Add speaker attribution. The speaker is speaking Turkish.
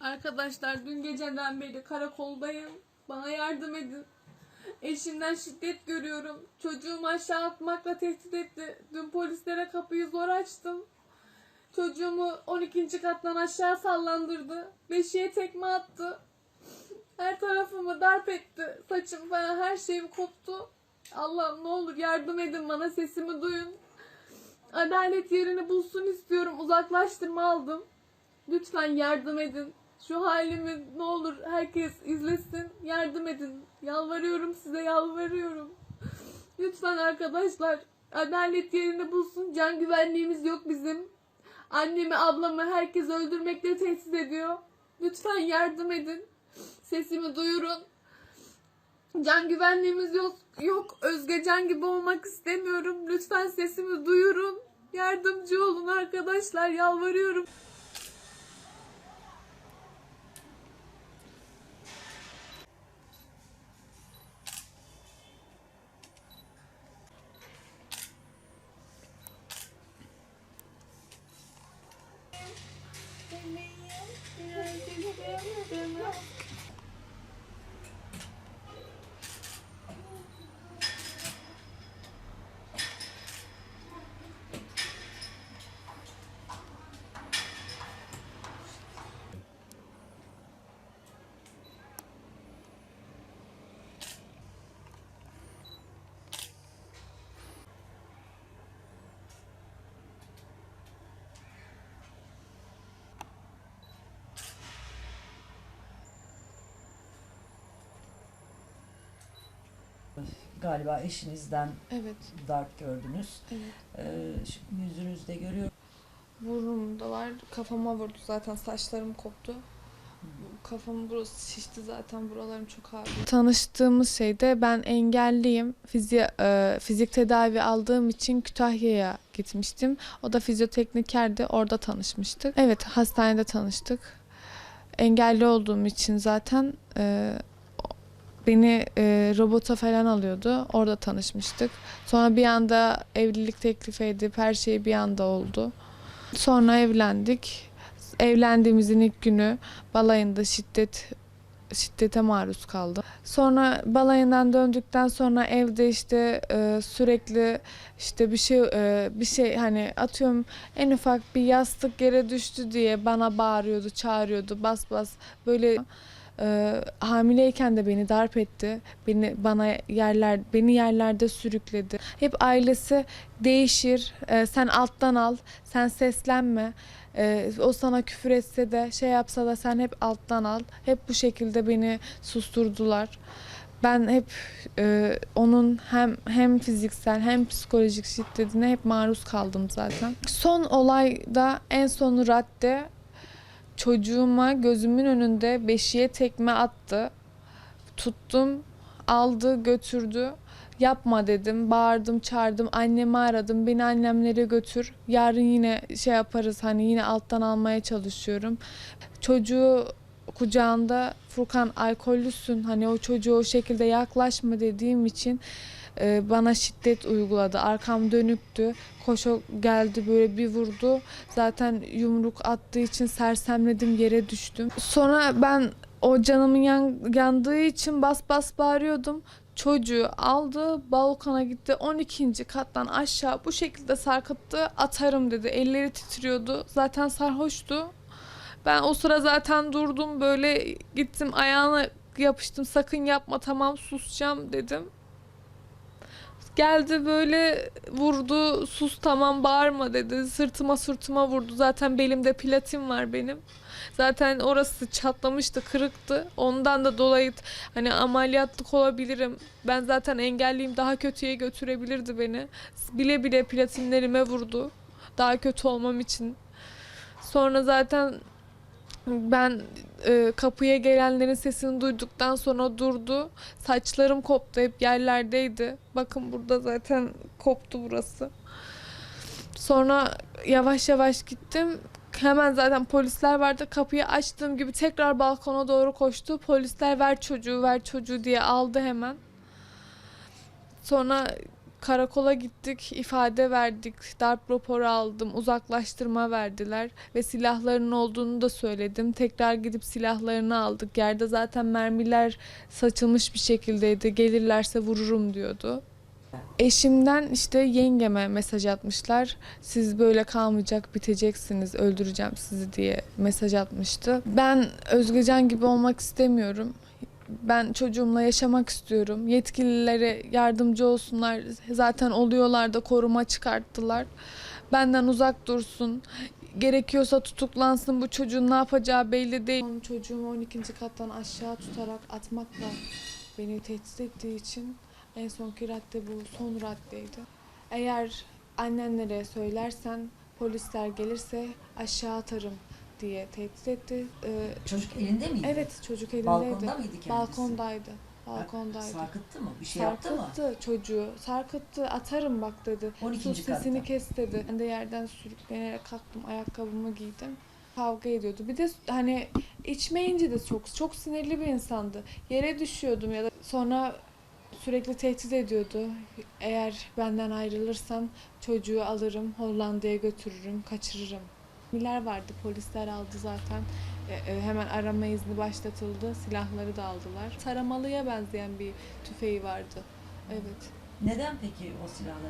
Speaker 1: Arkadaşlar dün geceden beri karakoldayım. Bana yardım edin. Eşimden şiddet görüyorum. Çocuğumu aşağı atmakla tehdit etti. Dün polislere kapıyı zor açtım. Çocuğumu 12. kattan aşağı sallandırdı. Beşiğe tekme attı. Her tarafımı darp etti. Saçım falan her şeyim koptu. Allah'ım ne olur yardım edin bana sesimi duyun. Adalet yerini bulsun istiyorum. Uzaklaştırma aldım. Lütfen yardım edin. Şu halimi ne olur herkes izlesin. Yardım edin. Yalvarıyorum size yalvarıyorum. Lütfen arkadaşlar adalet yerini bulsun. Can güvenliğimiz yok bizim. Annemi, ablamı herkes öldürmekle tehdit ediyor. Lütfen yardım edin. Sesimi duyurun. Can güvenliğimiz yok. Yok. Özgecan gibi olmak istemiyorum. Lütfen sesimi duyurun. Yardımcı olun arkadaşlar. Yalvarıyorum. ありがとうございます。
Speaker 2: Galiba eşinizden
Speaker 1: Evet.
Speaker 2: darp gördünüz.
Speaker 1: Evet.
Speaker 2: Ee, şu yüzünüzde görüyorum.
Speaker 1: Vurum da var. Kafama vurdu zaten. Saçlarım koptu. Kafam burası şişti zaten. Buralarım çok ağrıyor. Tanıştığımız şeyde ben engelliyim. Fizi, e, fizik tedavi aldığım için Kütahya'ya gitmiştim. O da fizyoteknikerdi. Orada tanışmıştık. Evet hastanede tanıştık. Engelli olduğum için zaten e, beni e, robota falan alıyordu. Orada tanışmıştık. Sonra bir anda evlilik teklif edip her şey bir anda oldu. Sonra evlendik. Evlendiğimizin ilk günü balayında şiddet şiddete maruz kaldım. Sonra balayından döndükten sonra evde işte e, sürekli işte bir şey e, bir şey hani atıyorum en ufak bir yastık yere düştü diye bana bağırıyordu, çağırıyordu, bas bas böyle e, hamileyken de beni darp etti. Beni bana yerler beni yerlerde sürükledi. Hep ailesi değişir. e, sen alttan al. Sen seslenme. e, o sana küfür etse de şey yapsa da sen hep alttan al. Hep bu şekilde beni susturdular. Ben hep e, onun hem hem fiziksel hem psikolojik şiddetine hep maruz kaldım zaten. Son olayda en son radde çocuğuma gözümün önünde beşiğe tekme attı. Tuttum, aldı, götürdü. Yapma dedim, bağırdım, çağırdım, annemi aradım, beni annemlere götür. Yarın yine şey yaparız hani yine alttan almaya çalışıyorum. Çocuğu kucağında Furkan alkollüsün hani o çocuğu o şekilde yaklaşma dediğim için bana şiddet uyguladı. Arkam dönüktü. Koşo geldi böyle bir vurdu. Zaten yumruk attığı için sersemledim yere düştüm. Sonra ben o canımın yan, yandığı için bas bas bağırıyordum. Çocuğu aldı balkona gitti 12. kattan aşağı bu şekilde sarkıttı atarım dedi. Elleri titriyordu zaten sarhoştu. Ben o sıra zaten durdum böyle gittim ayağına yapıştım sakın yapma tamam susacağım dedim. Geldi böyle vurdu sus tamam bağırma dedi sırtıma sırtıma vurdu zaten belimde platin var benim. Zaten orası çatlamıştı kırıktı ondan da dolayı hani ameliyatlık olabilirim. Ben zaten engelliyim daha kötüye götürebilirdi beni. Bile bile platinlerime vurdu daha kötü olmam için. Sonra zaten ben e, kapıya gelenlerin sesini duyduktan sonra durdu. Saçlarım koptu hep yerlerdeydi. Bakın burada zaten koptu burası. Sonra yavaş yavaş gittim. Hemen zaten polisler vardı. Kapıyı açtığım gibi tekrar balkona doğru koştu. Polisler ver çocuğu ver çocuğu diye aldı hemen. Sonra Karakola gittik, ifade verdik, darp raporu aldım, uzaklaştırma verdiler ve silahların olduğunu da söyledim. Tekrar gidip silahlarını aldık. Yerde zaten mermiler saçılmış bir şekildeydi. Gelirlerse vururum diyordu. Eşimden işte yengeme mesaj atmışlar. Siz böyle kalmayacak, biteceksiniz, öldüreceğim sizi diye mesaj atmıştı. Ben Özgecan gibi olmak istemiyorum. Ben çocuğumla yaşamak istiyorum. Yetkililere yardımcı olsunlar. Zaten oluyorlar da koruma çıkarttılar. Benden uzak dursun. Gerekiyorsa tutuklansın. Bu çocuğun ne yapacağı belli değil. Çocuğumu 12. kattan aşağı tutarak atmakla beni tehdit ettiği için en sonki radde bu son raddeydi. Eğer annenlere söylersen polisler gelirse aşağı atarım diye tehdit etti. Ee,
Speaker 2: Çocuk elinde miydi?
Speaker 1: evet çocuk elindeydi.
Speaker 2: Balkonda mıydı kendisi?
Speaker 1: Balkondaydı. Balkondaydı.
Speaker 2: Sarkıttı mı? Bir şey yaptı mı?
Speaker 1: Sarkıttı çocuğu. Sarkıttı. Atarım bak dedi.
Speaker 2: 12.
Speaker 1: Sus sesini
Speaker 2: katta.
Speaker 1: kes dedi. Ben de yerden sürüklenerek kalktım. Ayakkabımı giydim. Kavga ediyordu. Bir de hani içmeyince de çok çok sinirli bir insandı. Yere düşüyordum ya da sonra sürekli tehdit ediyordu. Eğer benden ayrılırsan çocuğu alırım, Hollanda'ya götürürüm, kaçırırım. Miler vardı, polisler aldı zaten. E, e, hemen arama izni başlatıldı, silahları da aldılar. Taramalıya benzeyen bir tüfeği vardı. Evet.
Speaker 2: Neden peki o silahları